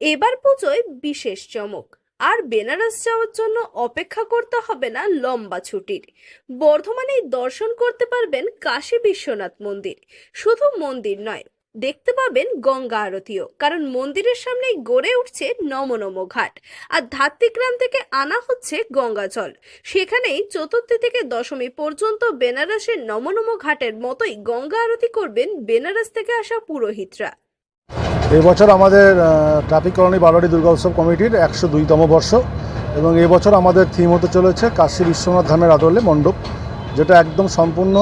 এবার পুজোয় বিশেষ চমক। আর বেনারস যাওয়ার জন্য অপেক্ষা করতে হবে না লম্বা ছুটির। বর্ধমানেই দর্শন করতে পারবেন কাশী বিশ্বনাথ মন্দির। শুধু মন্দির নয়, দেখতে পাবেন গঙ্গা আরতিও। কারণ মন্দিরের সামনেই গড়ে উঠছে নম নম ঘাট। আর ধাত্রিগ্রাম থেকে আনা হচ্ছে গঙ্গা জল। সেখানেই চতুর্থী থেকে দশমী পর্যন্ত বেনারসের নম নম ঘাটের মতোই গঙ্গা আরতি করবেন বেনারস থেকে আসা পুরোহিতরা। এই বছর আমাদের ট্রাফিক কলোনি বারোয়ারি দুর্গা উৎসব কমিটির একশো দুইতম বর্ষ এবং এই বছর আমাদের থিম হতে চলেছে কাশী বিশ্বনাথ ধামের আদলে মণ্ডপ যেটা একদম সম্পূর্ণ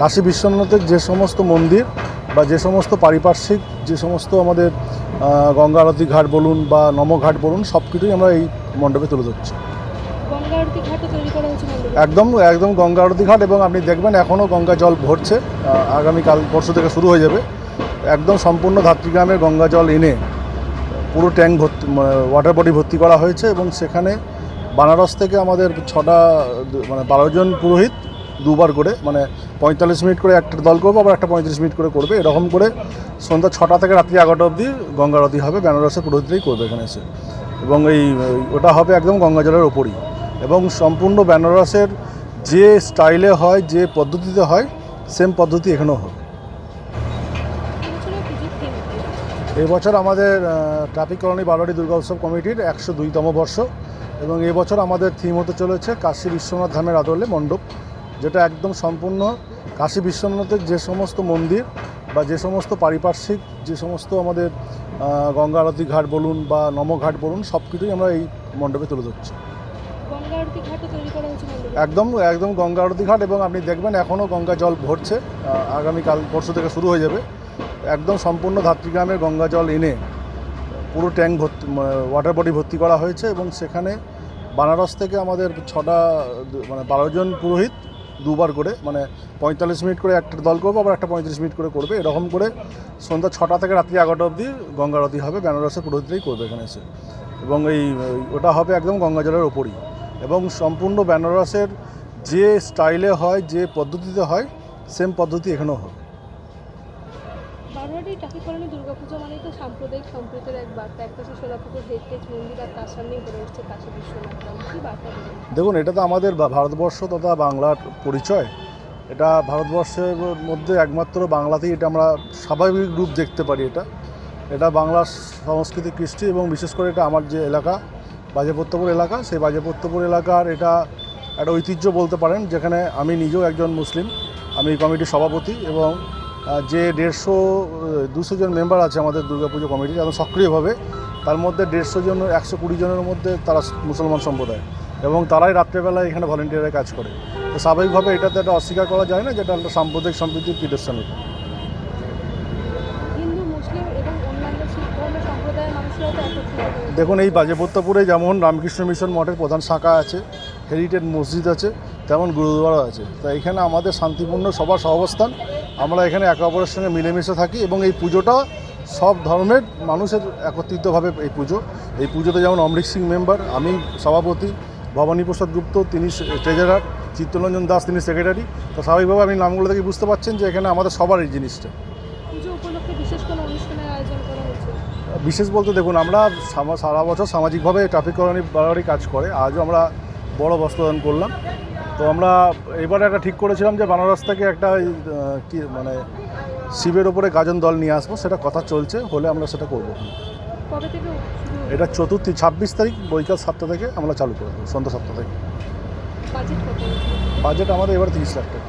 কাশী বিশ্বনাথের যে সমস্ত মন্দির বা যে সমস্ত পারিপার্শ্বিক যে সমস্ত আমাদের গঙ্গা আরতি ঘাট বলুন বা নমঘাট বলুন সব কিছুই আমরা এই মণ্ডপে তুলে ধরছি। একদম একদম গঙ্গা আরতি ঘাট এবং আপনি দেখবেন এখনও গঙ্গা জল ভরছে আগামীকাল পরশু থেকে শুরু হয়ে যাবে। একদম সম্পূর্ণ ধাত্রীগ্রামের গঙ্গা জল এনে পুরো ট্যাঙ্ক ভর্তি ওয়াটার বডি ভর্তি করা হয়েছে এবং সেখানে বানারস থেকে আমাদের ছটা মানে বারো জন পুরোহিত দুবার করে মানে পঁয়তাল্লিশ মিনিট করে একটা দল করব, আবার একটা পঁয়ত্রিশ মিনিট করে করবে। এরকম করে সন্ধ্যা ছটা থেকে রাত্রি এগারোটা অবধি গঙ্গা আরতি হবে বেনারসের পুরোহিতরাই করবে এখানে এসে। এবং এই- ওটা হবে একদম গঙ্গা জলের ওপরই। এবং সম্পূর্ণ বেনারসের যে স্টাইলে হয়, যে পদ্ধতিতে হয় সেম পদ্ধতি এখানেও হবে। এই বছর আমাদের ট্রাফিক কলোনি বারোয়ারি দুর্গা উৎসব কমিটির একশো দুইতম বর্ষ এবং এই বছর আমাদের থিম হতে চলেছে কাশী বিশ্বনাথ ধামের আদলে মণ্ডপ যেটা একদম সম্পূর্ণ কাশী বিশ্বনাথের যে সমস্ত মন্দির বা যে সমস্ত পারিপার্শ্বিক যে সমস্ত আমাদের গঙ্গা আরতি ঘাট বলুন বা নমঘাট বলুন সব কিছুই আমরা এই মণ্ডপে তুলে ধরছি। একদম একদম গঙ্গা আরতি ঘাট এবং আপনি দেখবেন এখনও গঙ্গা জল ভরছে আগামীকাল পরশু থেকে শুরু হয়ে যাবে। একদম সম্পূর্ণ ধাত্রীগ্রামের গঙ্গা জল এনে পুরো ট্যাঙ্ক ভর্তি ওয়াটার বডি ভর্তি করা হয়েছে এবং সেখানে বানারস থেকে আমাদের ছটা মানে বারো জন পুরোহিত দুবার করে মানে পঁয়তাল্লিশ মিনিট করে একটা দল করব, আবার একটা পঁয়ত্রিশ মিনিট করে করবে। এরকম করে সন্ধ্যা ছটা থেকে রাত্রি এগারোটা অবধি গঙ্গা আরতি হবে বেনারসের পুরোহিতরাই করবে এখানে এসে। এবং এই- ওটা হবে একদম গঙ্গা জলের ওপরই। এবং সম্পূর্ণ বেনারসের যে স্টাইলে হয়, যে পদ্ধতিতে হয় সেম পদ্ধতি এখানেও হবে। বারোয়ারি ট্রাফিক কলোনি দুর্গাপুজো মানেই তো সাম্প্রদায়িক সম্প্রীতির এক বার্তা। একটা হচ্ছে সোলাপুকুর হেরিটেজ মন্দির আর তার সামনেই গড়ে উঠছে কাশী বিশ্বনাথ কি বার্তা দেখুন, এটা তো আমাদের ভারতবর্ষ তথা বাংলার পরিচয়। এটা ভারতবর্ষের মধ্যে একমাত্র বাংলাতেই এটা আমরা স্বাভাবিক রূপ দেখতে পারি এটা। এটা বাংলার সংস্কৃতি, কৃষ্টি এবং বিশেষ করে এটা আমার যে এলাকা, বাজেপত্তপুর এলাকা, সেই বাজেপত্তপুর এলাকার এটা একটা ঐতিহ্য বলতে পারেন, যেখানে আমি নিজেও একজন মুসলিম। আমি কমিটির সভাপতি এবং যে দেড়শো দুশো জন মেম্বার আছে আমাদের দুর্গাপুজো কমিটি এবং সক্রিয়ভাবে তার মধ্যে দেড়শো জন একশো কুড়ি জনের মধ্যে তারা মুসলমান সম্প্রদায়। এবং তারাই রাত্রেবেলায় এখানে ভলেন্টিয়ারে কাজ করে। তো স্বাভাবিকভাবে এটাতে একটা অস্বীকার করা যায় না যেটা একটা সাম্প্রদায়িক সম্প্রীতির নিদর্শন এটা হয়েছে দেখুন এই বাজেপত্তাপুরে যেমন রামকৃষ্ণ মিশন মঠের প্রধান শাখা আছে হেরিটেজ মসজিদ আছে তেমন গুরুদ্বারা আছে। তা এখানে আমাদের শান্তিপূর্ণ সবার সহাবস্থান আমরা এখানে একে অপরের সঙ্গে মিলেমিশে থাকি এবং এই পুজোটা সব ধর্মের মানুষের একত্রিতভাবে এই পুজো। এই পুজোতে যেমন অমৃত সিং মেম্বার আমি সভাপতি ভবানী প্রসাদ গুপ্ত তিনি ট্রেজারার চিত্তরঞ্জন দাস তিনি সেক্রেটারি তো স্বাভাবিকভাবে আপনি নামগুলো থেকে বুঝতে পারছেন যে এখানে আমাদের সবার এই জিনিসটা। বিশেষ বলতে দেখুন আমরা সারা বছর সামাজিকভাবে ট্রাফিক কলোনি বাড়াবাড়ি কাজ করে আজও আমরা বড় বস্ত্রদান করলাম। তো আমরা এবারে একটা ঠিক করেছিলাম যে বানারস থেকে একটা কি মানে শিবের ওপরে গাজন দল নিয়ে আসব সেটা কথা চলছে হলে আমরা সেটা করব? এটা চতুর্থী ছাব্বিশ তারিখ বৈকাল সাতটা থেকে আমরা চালু করে দেবো সন্ধ্যা সাতটা থেকে? বাজেট আমাদের এবার তিরিশ লাখ টাকা।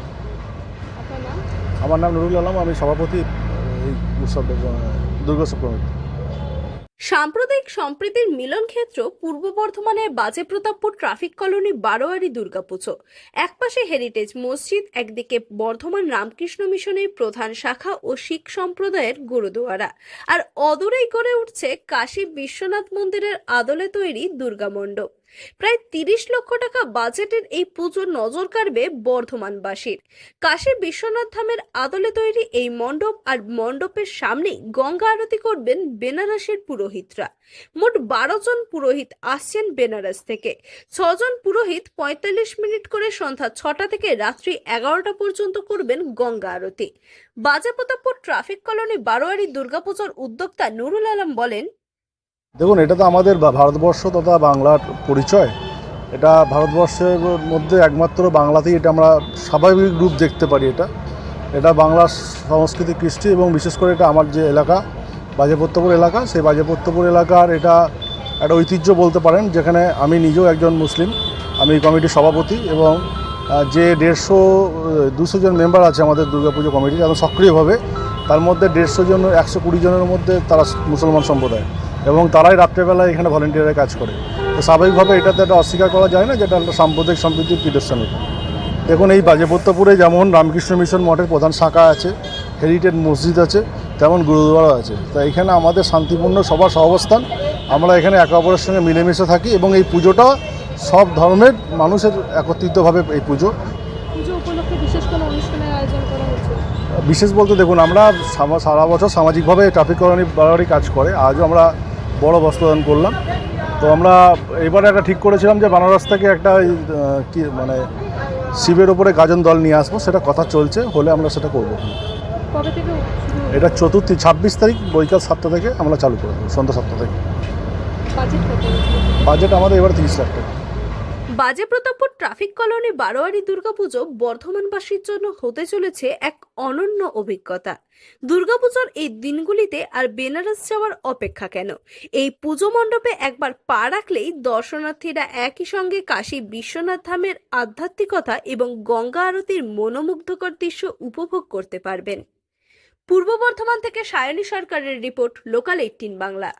আমার নাম নুরুল আলম আমি সভাপতি এই উৎসব দুর্গোৎসব কমিটি। সাম্প্রদায়িক সম্প্রীতির মিলন ক্ষেত্র পূর্ব বর্ধমানের বাজে প্রতাপপুর ট্রাফিক কলোনি বারোয়ারি দুর্গাপুজো। একপাশে হেরিটেজ মসজিদ, একদিকে বর্ধমান রামকৃষ্ণ মিশনের প্রধান শাখা ও শিখ সম্প্রদায়ের গুরুদুয়ারা। আর অদূরেই গড়ে উঠছে কাশী বিশ্বনাথ মন্দিরের আদলে তৈরি দুর্গা মণ্ডপ। প্রায় তিরিশ লক্ষ টাকা বাজেটের এই পুজোর নজর কাড়বে বর্ধমানবাসীর। কাশী বিশ্বনাথ ধামের আদলে তৈরি এই মণ্ডপ আর মণ্ডপের সামনেই গঙ্গা আরতি করবেন বেনারসের পুরোহিতরা। মোট বারো জন পুরোহিত আসছেন বেনারস থেকে। ছজন পুরোহিত পঁয়তাল্লিশ মিনিট করে সন্ধ্যা ছটা থেকে রাত্রি এগারোটা পর্যন্ত করবেন গঙ্গা আরতি। বাজাপ্রতাপপুর ট্রাফিক কলোনি বারোয়ারি দুর্গাপুজোর উদ্যোক্তা নুরুল আলম বলেন দেখুন, এটা তো আমাদের ভারতবর্ষ তথা বাংলার পরিচয়। এটা ভারতবর্ষের মধ্যে একমাত্র বাংলাতেই এটা আমরা স্বাভাবিক রূপ দেখতে পারি এটা। এটা বাংলার সংস্কৃতি, কৃষ্টি এবং বিশেষ করে এটা আমার যে এলাকা বাজেপত্যপুর এলাকা, সেই বাজেপত্যপুর এলাকার এটা একটা ঐতিহ্য বলতে পারেন, যেখানে আমি নিজেও একজন মুসলিম, আমি কমিটির সভাপতি এবং যে দেড়শো দুশো জন মেম্বার আছে আমাদের দুর্গাপুজো কমিটি এবং সক্রিয়ভাবে, তার মধ্যে দেড়শো জন, একশো কুড়ি জনের মধ্যে তারা মুসলমান সম্প্রদায়। এবং তারাই রাত্রেবেলায় এখানে ভলেন্টিয়ারে কাজ করে। তো স্বাভাবিকভাবে এটাতে একটা অস্বীকার করা যায় না যেটা একটা সাম্প্রদায়িক সম্প্রীতির নিদর্শন এটা। দেখুন এই বাজেপত্যপুরে যেমন রামকৃষ্ণ মিশন মঠের প্রধান শাখা আছে হেরিটেজ মসজিদ আছে তেমন গুরুদ্বারা আছে। তো এখানে আমাদের শান্তিপূর্ণ সবার সহাবস্থান আমরা এখানে একে অপরের সঙ্গে মিলেমিশে থাকি এবং এই পুজোটা সব ধর্মের মানুষের একত্রিতভাবে এই পুজো। বিশেষ বলতে দেখুন আমরা সারা বছর সামাজিকভাবে ট্রাফিক কলোনি বাড়াবাড়ি কাজ করে আজও আমরা বড় বস্ত্রদান করলাম। তো আমরা এবারে একটা ঠিক করেছিলাম যে বানারস থেকে একটা কি মানে শিবের ওপরে গাজন দল নিয়ে আসব সেটা কথা চলছে হলে আমরা সেটা করব। এটা চতুর্থী ছাব্বিশ তারিখ বৈকাল সাতটা থেকে আমরা চালু করে দেবো সন্ধ্যা সাতটা থেকে। বাজেট বাজেট আমাদের এবার তিরিশ লাখ টাকা। বাজে প্রতাপপুর ট্রাফিক কলোনি বারোয়ারি দুর্গাপুজো বর্ধমানবাসীর জন্য হতে চলেছে এক অনন্য অভিজ্ঞতা। দুর্গাপুজোর এই দিনগুলিতে আর বেনারস যাওয়ার অপেক্ষা কেন? এই পুজো মণ্ডপে একবার পা রাখলেই দর্শনার্থীরা একই সঙ্গে কাশী বিশ্বনাথ ধামের আধ্যাত্মিকতা এবং গঙ্গা আরতির মনোমুগ্ধকর দৃশ্য উপভোগ করতে পারবেন। পূর্ব বর্ধমান থেকে সায়নী সরকারের রিপোর্ট, লোকাল এইটিন বাংলা।